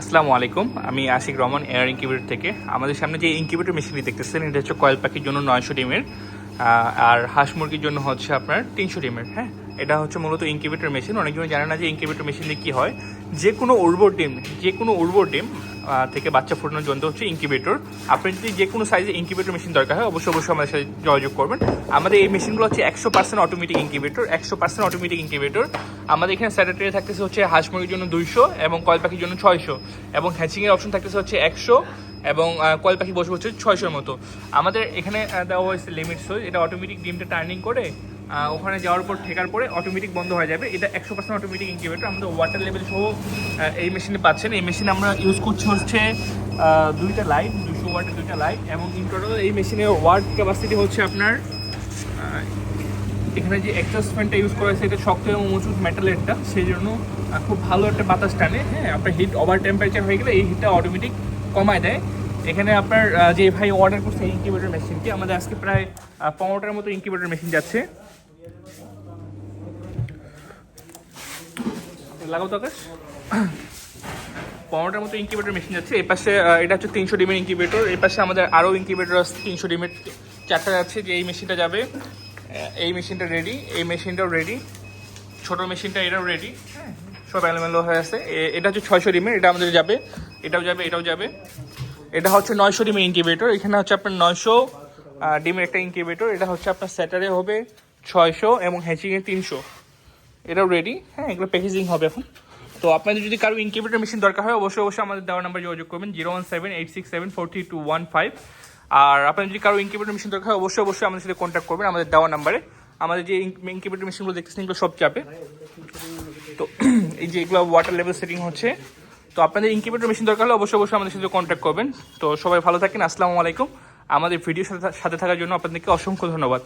আসসালামু আলাইকুম। আমি আশিক রহমান এয়ার ইনকিউবেটর থেকে। আমাদের সামনে যে ইনকিউবেটর মেশিনটি দেখতেছেন, এটা হচ্ছে কয়েল পাখির জন্য নয়শো ডিমের। আর হাঁস মুরগির জন্য হচ্ছে আপনার তিনশো ডিমের হ্যাঁ? এটা হচ্ছে মূলত ইনকিউবেটর মেশিন অনেকজন জানে না যে ইনকিউবেটর মেশিন কী হয়। যে কোনো উর্বর ডিম, যে কোনো উর্বর ডিম থেকে বাচ্চা ফোটানোর যন্ত্র হচ্ছে ইনকিউবেটর আপনি যদি যে কোনো সাইজে ইনকিউবেটর মেশিন দরকার হয়, অবশ্যই অবশ্যই আমাদের সাথে যোগাযোগ করবেন। আমাদের এই মেশিনগুলো হচ্ছে একশো পার্সেন্ট অটোমেটিক ইনকিউবেটর একশো পার্সেন্ট অটোমেটিক ইনকিউবেটর আমাদের এখানে স্যাটারডে থাকতেছে হচ্ছে হাঁস মুরগির জন্য দুইশো এবং কয়েল পাখির জন্য ছয়শো। এবং হ্যাচিংয়ের অপশন থাকতেছে হচ্ছে একশো এবং কয়েল পাখি বসে বসে ছয়শোর মতো। আমাদের এখানে দেওয়া হয়েছে লিমিট সো এটা অটোমেটিক ডিমটা টার্নিং করে ওখানে যাওয়ার পর, ঠেকার পরে অটোমেটিক বন্ধ হয়ে যাবে। এটা একশো পার্সেন্ট অটোমেটিক ইনকিউবেটর আমাদের ওয়াটার লেভেল সহ এই মেশিনে পাচ্ছেন। এই মেশিন আমরা ইউজ করছি হচ্ছে দুইটা লাইট দুশো ওয়াটের দুইটা লাইট এবং ইন টোটাল এই মেশিনের ওয়ার্ড ক্যাপাসিটি হচ্ছে আপনার এখানে যে ফ্যানটা ইউজ করা হয়েছে, এটা শক্ত এবং মজবুত মেটালেরটা সেই জন্য খুব ভালো একটা বাতাস টানে। হ্যাঁ আপনার হিট ওভার টেম্পারেচার হয়ে গেলে এই হিটটা অটোমেটিক কমায় দেয়। এখানে আপনার যে ভাই অর্ডার করছে ইনকিউবেটর মেশিনটি আমাদের আজকে প্রায় পনেরোটার মতো ইনকিউবেটর মেশিন যাচ্ছে। লাগাও তো আকাশ। পনেরোটার মতো ইনকিউবেটর মেশিন যাচ্ছে। এই পাশে এটা হচ্ছে তিনশো ডিমের ইনকিউবেটর এই পাশে আমাদের আরও ইনকিউবেটর আছে, তিনশো ডিমের চারটা যাচ্ছে যে এই মেশিনটা যাবে। এই মেশিনটা রেডি এই মেশিনটাও রেডি ছোটো মেশিনটা এটাও রেডি হ্যাঁ সব এলোমেলো হয়ে আছে। এটা হচ্ছে ছয়শো ডিমের, এটা আমাদের যাবে। এটাও যাবে এটাও যাবে। এটা হচ্ছে নয়শো ডিমের ইনকিউবেটর এখানে হচ্ছে আপনার নয়শো ডিমের একটা ইনকিউবেটর এটা হচ্ছে আপনার স্যাটারে হবে ছয়শো এবং হ্যাচিংয়ে তিনশো। এটাও রেডি হ্যাঁ এগুলো প্যাকেজিং হবে এখন। তো আপনাদের যদি কারও ইনকিউবেটর মেশিন দরকার হয়, অবশ্যই অবশ্যই আমাদের দেওয়ার নাম্বার যোগাযোগ করবেন zero one seven eight six seven four three two one five আর আপনাদের যদি কারও ইনকিউবেটর মেশিন দরকার হয়, অবশ্যই অবশ্যই আমাদের সাথে কন্ট্যাক্ট করবেন, আমাদের দেওয়ার নাম্বারে আমাদের যে ইনকিউবেটর মেশিনগুলো দেখতেছেন, এগুলো সব চাপে। তো, এই যে এগুলো ওয়াটার লেভেল সেটিং হচ্ছে তো আপনাদের ইনকিউবেটর মেশিন দরকার হলে অবশ্যই অবশ্যই আমাদের সাথে কন্ট্যাক্ট করবেন। তো সবাই ভালো থাকেন, আসসালামু আলাইকুম। আমাদের ভিডিওর সাথে সাথে থাকার জন্য আপনাদেরকে অসংখ্য ধন্যবাদ।